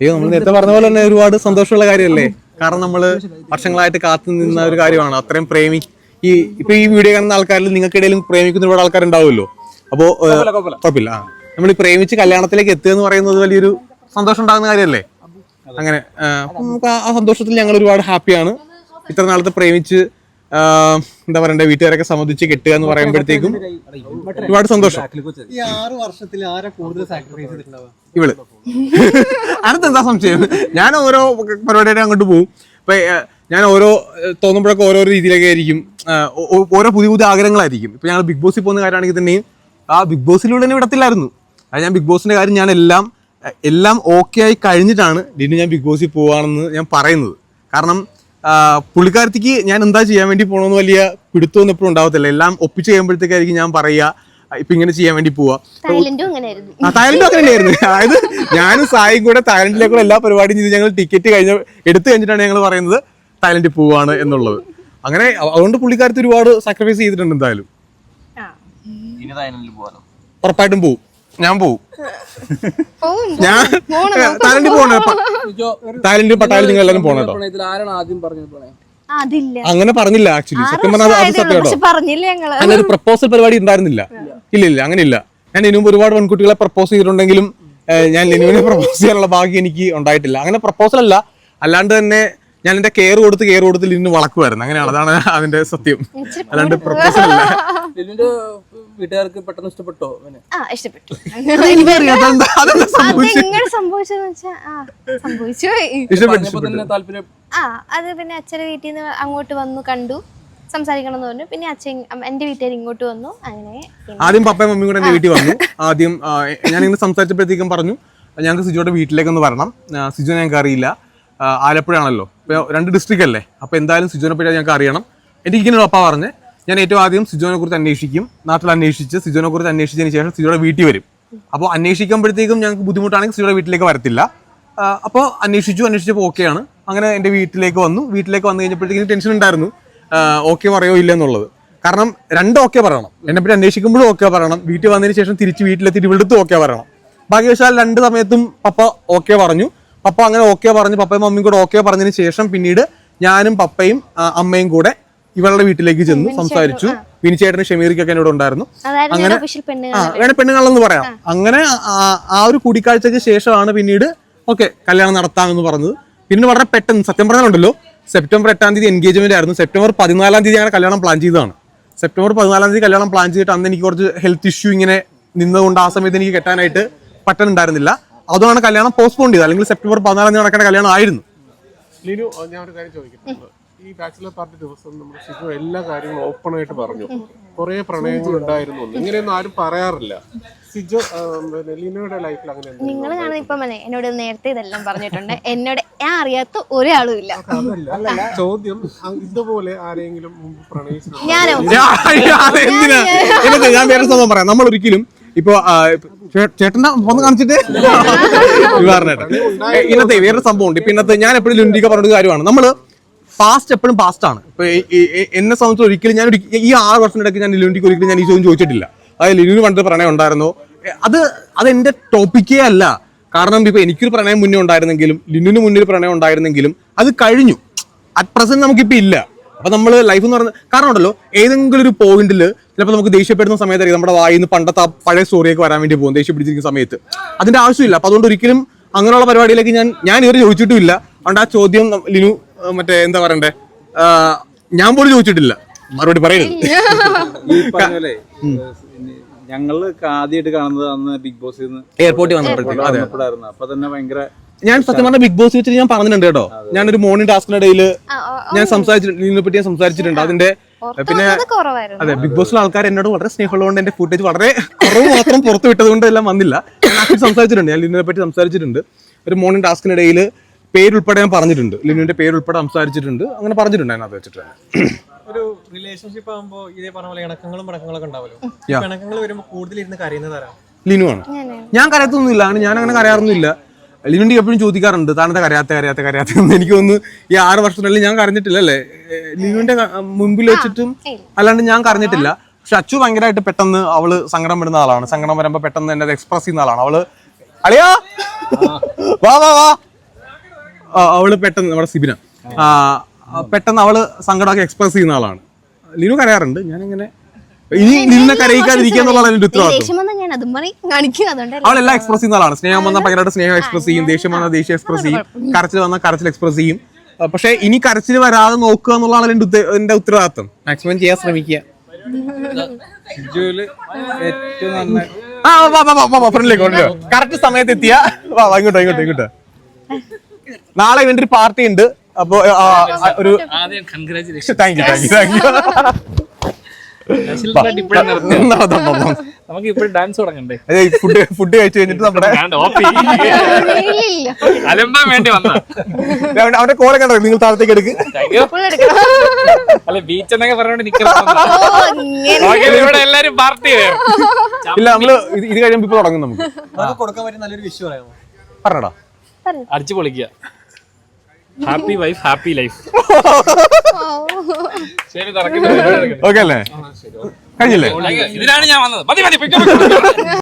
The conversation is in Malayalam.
അയ്യോ നമ്മൾ നേരത്തെ പറഞ്ഞ പോലെ തന്നെ ഒരുപാട് സന്തോഷമുള്ള കാര്യമല്ലേ? കാരണം നമ്മൾ വർഷങ്ങളായിട്ട് കാത്തു നിന്ന ഒരു കാര്യമാണ്. അത്രയും പ്രേമി ഈ ഇപ്പൊ ഈ വീഡിയോ കാണുന്ന ആൾക്കാരിൽ നിങ്ങൾക്കിടയിലും പ്രേമിക്കുന്ന ഒരുപാട് ആൾക്കാരുണ്ടാവുമല്ലോ? അപ്പോ കുഴപ്പമില്ല ആ നമ്മൾ ഈ പ്രേമിച്ച് കല്യാണത്തിലേക്ക് എത്തുക എന്ന് പറയുന്നത് വലിയൊരു സന്തോഷം ഉണ്ടാകുന്ന കാര്യമല്ലേ? അങ്ങനെ ആ, നമുക്ക് ആ- സന്തോഷത്തിൽ ഞങ്ങൾ ഒരുപാട് ഹാപ്പിയാണ്. ഇത്ര നാളത്തെ പ്രേമിച്ച് എന്താ പറയണ്ടേ വീട്ടുകാരൊക്കെ സംബന്ധിച്ച് കിട്ടുക എന്ന് പറയുമ്പോഴത്തേക്കും ഒരുപാട് സന്തോഷം. ഈ ആറ് വർഷത്തിൽ ആരാ കൂടുതൽ സാക്രിഫൈസ് ഇവൾ. അടുത്ത് എന്താ സംശയം? ഞാൻ ഓരോ പരിപാടിയായിട്ട് അങ്ങോട്ട് പോകും ഇപ്പൊ ഞാൻ ഓരോ തോന്നുമ്പോഴൊക്കെ ഓരോ രീതിയിലൊക്കെ ആയിരിക്കും. ഓരോ പുതിയ പുതിയ ആഗ്രഹങ്ങളായിരിക്കും. ഇപ്പൊ ഞങ്ങൾ ബിഗ് ബോസിൽ പോകുന്ന കാര്യമാണെങ്കിൽ തന്നെയും ആ ബിഗ് ബോസിലൂടെ തന്നെ വിടത്തില്ലായിരുന്നു. അത് ഞാൻ ബിഗ് ബോസിന്റെ കാര്യം ഞാൻ എല്ലാം എല്ലാം ഓക്കെ ആയി കഴിഞ്ഞിട്ടാണ് ഡിന്നു ഞാൻ ബിഗ് ബോസിൽ പോവാണെന്ന് ഞാൻ പറയുന്നത്. കാരണം പുള്ളിക്കാരത്തിക്ക് ഞാൻ എന്താ ചെയ്യാൻ വേണ്ടി പോകണമെന്ന് വലിയ പിടുത്തമൊന്നും എപ്പോഴും ഉണ്ടാവത്തില്ല. എല്ലാം ഒപ്പിച്ച് കഴിയുമ്പോഴത്തേക്കായിരിക്കും ഞാൻ പറയുക. ഇപ്പൊ ഇങ്ങനെ ചെയ്യാൻ വേണ്ടി പോവാ. തായ്ലൻഡും അങ്ങനെയായിരുന്നു. ആയിരുന്നു അതായത് ഞാനും സായും കൂടെ തായ്ലൻഡിലേക്കുള്ള എല്ലാ പരിപാടിയും ചെയ്ത് ഞങ്ങൾ ടിക്കറ്റ് കഴിഞ്ഞ എടുത്തു കഴിഞ്ഞിട്ടാണ് ഞങ്ങൾ പറയുന്നത് തായ്ലൻഡിൽ പോവാണ് എന്നുള്ളത്. അങ്ങനെ അതുകൊണ്ട് പുള്ളിക്കാരത്ത് ഒരുപാട് സാക്രിഫൈസ് ചെയ്തിട്ടുണ്ട് എന്തായാലും. തായ്ലൻഡിൽ ഉറപ്പായിട്ടും പോവും. ഞാൻ പോവും. ഞാൻ തായ്ലൻഡിൽ പോണ തായ്ലൻഡ് പട്ടാളി നിങ്ങൾ എല്ലാവരും പോണ കേട്ടോ ഇതിൽ ആദ്യം പറഞ്ഞത് പ്രണയം? ആ, അതില്ല. അങ്ങനെ പറഞ്ഞില്ല ആക്ച്വലി സത്യം പറഞ്ഞാൽ അത് സത്യം കേട്ടോ അങ്ങനെ ഒരു പ്രപ്പോസൽ പരിപാടി ഉണ്ടായിരുന്നില്ല. ഇല്ല ഇല്ല അങ്ങനെ ഇല്ല ഞാൻ ഇതിനു മുമ്പ് ഒരുപാട് പെൺകുട്ടികളെ പ്രപ്പോസ് ചെയ്തിട്ടുണ്ടെങ്കിലും ഞാൻ ലിനുവിനെ പ്രപ്പോസ് ചെയ്യാനുള്ള ഭാഗ്യം എനിക്ക് ഉണ്ടായിട്ടില്ല. അങ്ങനെ പ്രപ്പോസൽ അല്ല. അല്ലാണ്ട് തന്നെ ഞാൻ എന്റെ കെയർ കൊടുത്ത് കെയർ കൊടുത്ത് ലിനു വളക്കുമായിരുന്നു. അങ്ങനെയാണ്. അതാണ് അതിന്റെ സത്യം. അല്ലാണ്ട് പ്രപ്പോസൽ അല്ല. വീട്ടുകാർക്ക് പെട്ടെന്ന് ഇഷ്ടപ്പെട്ടോ ആ ഇഷ്ടപ്പെട്ടു. സംഭവിച്ചു? ആ അത് പിന്നെ അച്ഛന്റെ വീട്ടിൽ നിന്ന് അങ്ങോട്ട് വന്നു കണ്ടു. സംസാരിക്കണം എന്ന് പറഞ്ഞു. പിന്നെ അച്ഛൻ എന്റെ വീട്ടുകാർ ഇങ്ങോട്ട് വന്നു. അങ്ങനെ ആദ്യം പപ്പയും മമ്മിയും കൂടെ എന്റെ വീട്ടിൽ വന്നു. ആദ്യം ഞാൻ ഇങ്ങനെ സംസാരിച്ചപ്പോഴത്തേക്കും പറഞ്ഞു ഞങ്ങൾക്ക് സിജോയുടെ വീട്ടിലേക്ക് ഒന്ന് വരണം. സിജോ ഞങ്ങൾക്ക് അറിയില്ല. ആലപ്പുഴയാണല്ലോ. രണ്ട് ഡിസ്ട്രിക്റ്റ് അല്ലേ? അപ്പൊ എന്തായാലും സിജോനെ പറ്റി ഞങ്ങൾക്ക് അറിയണം. എനിക്ക് ഇങ്ങനെ പപ്പ പറഞ്ഞ് ഞാൻ ഏറ്റവും ആദ്യം സിജോനെ കുറിച്ച് അന്വേഷിക്കും. നാട്ടിൽ അന്വേഷിച്ച് സിജോനെ കുറിച്ച് അന്വേഷിച്ചതിന് ശേഷം സിജോയുടെ വീട്ടിൽ വരും. അപ്പോൾ അന്വേഷിക്കുമ്പോഴത്തേക്കും ഞങ്ങൾക്ക് ബുദ്ധിമുട്ടാണെങ്കിൽ സിജോയുടെ വീട്ടിലേക്ക് വരത്തില്ല. അപ്പോൾ അന്വേഷിച്ചു അന്വേഷിച്ചപ്പോൾ ഓക്കെയാണ്. അങ്ങനെ എന്റെ വീട്ടിലേക്ക് വന്നു. വീട്ടിലേക്ക് വന്നു കഴിഞ്ഞപ്പോഴത്തേക്കും ടെൻഷൻ ഉണ്ടായിരുന്നു. ഓക്കെ പറയോ ഇല്ല എന്നുള്ളത് കാരണം രണ്ട് ഓക്കെ പറയണം. എന്നെ പറ്റി അന്വേഷിക്കുമ്പോഴും ഓക്കെ പറയണം. വീട്ടിൽ വന്നതിന് ശേഷം തിരിച്ച് വീട്ടിലെത്തിയിട്ട് ഇവിടുത്തെ ഓക്കെ പറയണം. ഭാഗ്യവശാൽ രണ്ട് സമയത്തും പപ്പ ഓക്കെ പറഞ്ഞു. പപ്പ അങ്ങനെ ഓക്കെ പറഞ്ഞു. പപ്പയും മമ്മിയും കൂടെ ഓക്കെ പറഞ്ഞതിന് ശേഷം പിന്നീട് ഞാനും പപ്പയും അമ്മയും കൂടെ ഇവളുടെ വീട്ടിലേക്ക് ചെന്നു സംസാരിച്ചു. വിനിച്ചേട്ടനും ഷമീറിക്കൊക്കെ എന്നോട് ഉണ്ടായിരുന്നു. അങ്ങനെ- വേണേ പെണ്ണുങ്ങളെന്ന് പറയാം. അങ്ങനെ ആ- ആ ഒരു കൂടിക്കാഴ്ചയ്ക്ക് ശേഷമാണ് പിന്നീട് ഓക്കെ കല്യാണം നടത്താമെന്ന് പറഞ്ഞത്. പിന്നെ വളരെ പെട്ടെന്ന് സത്യം പറഞ്ഞാലുണ്ടല്ലോ സെപ്റ്റംബർ എട്ടാം തീയതി എൻഗേജ്മെന്റ് ആയിരുന്നു. സെപ്റ്റംബർ പതിനാലാം തീയതി ഞങ്ങൾ കല്യാണം പ്ലാൻ ചെയ്തതാണ്. സെപ്റ്റംബർ പതിനാലാം തീയതി കല്യാണം പ്ലാൻ ചെയ്തിട്ട് അന്ന് എനിക്ക് കുറച്ച് ഹെൽത്ത് ഇഷ്യൂ ഇങ്ങനെ നിന്നുകൊണ്ട് ആ സമയത്ത് എനിക്ക് കെട്ടാനായിട്ട് പറ്റുന്നുണ്ടായിരുന്നില്ല അതുമാണ് കല്യാണം പോസ്റ്റ്പോൺ ചെയ്തത്. അല്ലെങ്കിൽ സെപ്റ്റംബർ പതിനാലാം തീയതി നടക്കേണ്ട കല്യാണം ആയിരുന്നു. ലിനു ഒരു കാര്യം ചോദിക്കട്ടെ. ഈ ബാച്ചിലർ പാർട്ടി ദിവസം നമ്മൾ ഷിജു എല്ലാ കാര്യങ്ങളും ഓപ്പൺ ആയിട്ട് പറഞ്ഞു. കുറെ പ്രണയങ്ങൾ ഉണ്ടായിരുന്നു. ഇങ്ങനെയൊന്നും ആരും പറയാറില്ല. സിജു ലൈഫിൽ അങ്ങനെ നിങ്ങൾ കാണുന്ന ഇപ്പം എന്നോട് നേരത്തെ ഇതെല്ലാം പറഞ്ഞിട്ടുണ്ട്. എന്നോട് ഞാൻ അറിയാത്ത ഒരാളും ഇല്ല. അതല്ല ചോദ്യം ഇതുപോലെ ആരെങ്കിലും ഞാൻ വേറെ സംഭവം പറയാം. നമ്മൾ ഒരിക്കലും ഇപ്പൊ ചേട്ടന്റെ ഒന്ന് കാണിച്ചിട്ട്? ഇന്നത്തെ വേറെ സംഭവം ഉണ്ട് ഇപ്പൊ ഇന്നത്തെ ഞാൻ എപ്പോഴും ലുണ്ടിക്ക പറഞ്ഞൊരു കാര്യമാണ്. നമ്മൾ പാസ്റ്റ് എപ്പോഴും പാസ്റ്റ് ആണ്. ഇപ്പൊ എന്നെ സംബന്ധിച്ച് ഒരിക്കലും ഞാൻ ഈ ആറ് വർഷത്തിനിടയ്ക്ക് ഞാൻ ലിലുവിന്റെ ഒരിക്കലും ഞാൻ ഈ ചോദ്യം ചോദിച്ചിട്ടില്ല. അതായത് ലിലുവിന് പണ്ട് പ്രണയം ഉണ്ടായിരുന്നോ. അത് അത് എന്റെ ടോപ്പിക്കേ അല്ല. കാരണം ഇപ്പൊ എനിക്കൊരു പ്രണയം മുന്നേ ഉണ്ടായിരുന്നെങ്കിലും ലിനുവിന് മുന്നിൽ പ്രണയം ഉണ്ടായിരുന്നെങ്കിലും അത് കഴിഞ്ഞു. അറ്റ് പ്രസന്റ് നമുക്കിപ്പോ ഇല്ല. അപ്പൊ നമ്മൾ ലൈഫ് എന്ന് പറഞ്ഞ കാരണം ഉണ്ടല്ലോ ഏതെങ്കിലും ഒരു പോയിന്റിൽ ചിലപ്പോൾ നമുക്ക് ദേഷ്യപ്പെടുന്ന സമയത്തായിരിക്കും നമ്മുടെ വായിൽ നിന്ന് പണ്ടത്തെ പഴയ സ്റ്റോറിയൊക്കെ വരാൻ വേണ്ടി പോകും ദേഷ്യം പിടിച്ചിരിക്കുന്ന സമയത്ത്. അതിന്റെ ആവശ്യമില്ല. അപ്പൊ അതുകൊണ്ട് ഒരിക്കലും അങ്ങനെയുള്ള പരിപാടിയിലേക്ക് ഞാൻ ഞാൻ ഇവർ ചോദിച്ചിട്ടുമില്ല. അതുകൊണ്ട് ആ ചോദ്യം ലിനു മറ്റേ എന്താ പറയണ്ടേ? ഞാൻ പോലും ചോദിച്ചിട്ടില്ല. മറുപടി പറയുന്നത് ഞങ്ങൾ ആദ്യമായിട്ട് കാണുന്നത് അന്ന് ബിഗ് ബോസിൽ നിന്ന് എയർപോർട്ടിൽ വന്നപ്പോഴായിരുന്നു. അപ്പൊ തന്നെ ഭയങ്കര ഞാൻ സത്യം പറഞ്ഞ ബിഗ് ബോസ് വെച്ചിട്ട് ഞാൻ പറഞ്ഞിട്ടുണ്ട് കേട്ടോ. ഞാനൊരു മോർണിംഗ് ടാസ്കിന് ഇടയിൽ ഞാൻ സംസാരിച്ചിട്ടുണ്ട് ഇതിനെ പറ്റി ഞാൻ സംസാരിച്ചിട്ടുണ്ട്. അതിന്റെ പിന്നെ കുറവായിരുന്നു. അതെ ബിഗ് ബോസിലെ ആൾക്കാർ എന്നോട് വളരെ സ്നേഹമുള്ളതുകൊണ്ട് എന്റെ ഫുട്ടേജ് വളരെ കുറവ് മാത്രം പുറത്തു വിട്ടത് കൊണ്ട് എല്ലാം വന്നില്ല. ഞാൻ സംസാരിച്ചിട്ടുണ്ട്. ഞാൻ ഇതിനെ പറ്റി സംസാരിച്ചിട്ടുണ്ട്. ഒരു മോർണിംഗ് ടാസ്കിനിടയിൽ പേരുൾപ്പെടെ ഞാൻ പറഞ്ഞിട്ടുണ്ട്. ലിനുവിന്റെ പേരുൾപ്പെടെ സംസാരിച്ചിട്ടുണ്ട്. അങ്ങനെ പറഞ്ഞിട്ടുണ്ട് അതിനകത്ത് വെച്ചിട്ട്. ഒരു റിലേഷൻഷിപ്പ് ആകുമ്പോൾ ഇതേ പറഞ്ഞ പോലെ ഇണക്കങ്ങളും പടക്കങ്ങളൊക്കെ ഉണ്ടാവല്ലോ. ഇണക്കങ്ങൾ വരുമ്പോൾ കൂടുതൽ ഇരുന്ന് കരയുന്നതാരാ ലിനു ആണ്. ഞാൻ കരയത്തൊന്നുമില്ല. അങ്ങനെ ഞാൻ അങ്ങനെ കരയാറൊന്നുമില്ല. ലിനുണ്ടി എപ്പോഴും ചോദിക്കാറുണ്ട് താനത്തെ കരയാത്ത കരയാത്ത കരയാത്ത? എനിക്ക് തോന്നുന്നു ഈ ആറ് വർഷത്തിനുള്ളിൽ ഞാൻ കരഞ്ഞിട്ടില്ല അല്ലേ? ലിനുവിന്റെ മുമ്പിൽ വെച്ചിട്ടും അല്ലാണ്ട് ഞാൻ കരഞ്ഞിട്ടില്ല. പക്ഷെ അച്ചു ഭയങ്കരമായിട്ട് പെട്ടെന്ന് അവൾ സങ്കടം വരുന്ന ആളാണ്. സങ്കടം വരുമ്പോ പെട്ടെന്ന് എന്നെ എക്സ്പ്രസ് ചെയ്യുന്ന ആളാണ്. അവൾ അളിയാ! വാ വാ വാ. അവൾ പെട്ടെന്ന് നമ്മുടെ സിബിന. പെട്ടെന്ന് അവൾ സങ്കടമൊക്കെ എക്സ്പ്രസ് ചെയ്യുന്ന ആളാണ്. ലിനു കരയാറുണ്ട്. ഞാനിങ്ങനെ ഇനി നിന്നെ കരയിക്കാതിരിക്കുക എന്നുള്ളതാണ് എന്റെ ഉത്തരവാദിത്വം. അവളെല്ലാം എക്സ്പ്രസ് ചെയ്യുന്ന ആളാണ്. സ്നേഹം വന്നാൽ ഭയങ്കരമായിട്ട് സ്നേഹം എക്സ്പ്രസ് ചെയ്യും. ദേഷ്യം വന്നാൽ ദേഷ്യം എക്സ്പ്രസ് ചെയ്യും. കരച്ചിൽ വന്നാൽ കരച്ചിൽ എക്സ്പ്രസ് ചെയ്യും. പക്ഷെ ഇനി കരച്ചിൽ വരാതെ നോക്കുക എന്നുള്ളതാണ് എന്റെ എന്റെ ഉത്തരവാദിത്വം. മാക്സിമം ചെയ്യാൻ ശ്രമിക്കുക. ആ വാ വാ വാ ഫ്രണ്ടിലേക്ക് കൊണ്ടുവരോ കറക്റ്റ് സമയത്ത് എത്തിയ. വാ, ഇങ്ങോട്ടോ ഇങ്ങോട്ടോ ഇങ്ങോട്ടോ. നാളെ ഇവന്റെ ഒരു പാർട്ടി ഉണ്ട്. അപ്പൊ ഒരു thank you thank you thank you നമുക്ക് ഇപ്പോഴും ഡാൻസ് തുടങ്ങണ്ടേ? ഫുഡ് ഫുഡ് കഴിച്ചു കഴിഞ്ഞിട്ട് നമ്മുടെ അലമ്പാൻ വേണ്ടി വന്ന. അവന്റെ- കോല കണ്ടോ? നിങ്ങൾ താഴത്തേക്ക് എടുക്ക്. ഫുൾ എടുക്കണം. അല്ല ബീച്ച് എന്നൊക്കെ പറഞ്ഞോണ്ട് നിക്കണം ഇവിടെ എല്ലാരും പാർട്ടി ഇല്ല നമ്മൾ ഇത് കഴിയുമ്പോ ഇപ്പൊ തുടങ്ങും നമുക്ക്. നമുക്ക് കൊടുക്കാൻ പറ്റിയ നല്ലൊരു വിഷു പറയാമോ പറഞ്ഞടാ. അടിച്ചു പൊളിക്കുക. ഹാപ്പി വൈഫ് ഹാപ്പി ലൈഫ് ശരി ഓക്കെ അല്ലേ? കഴിഞ്ഞില്ലേ? ഇതിനാണ് ഞാൻ വന്നത്. മതി മതി.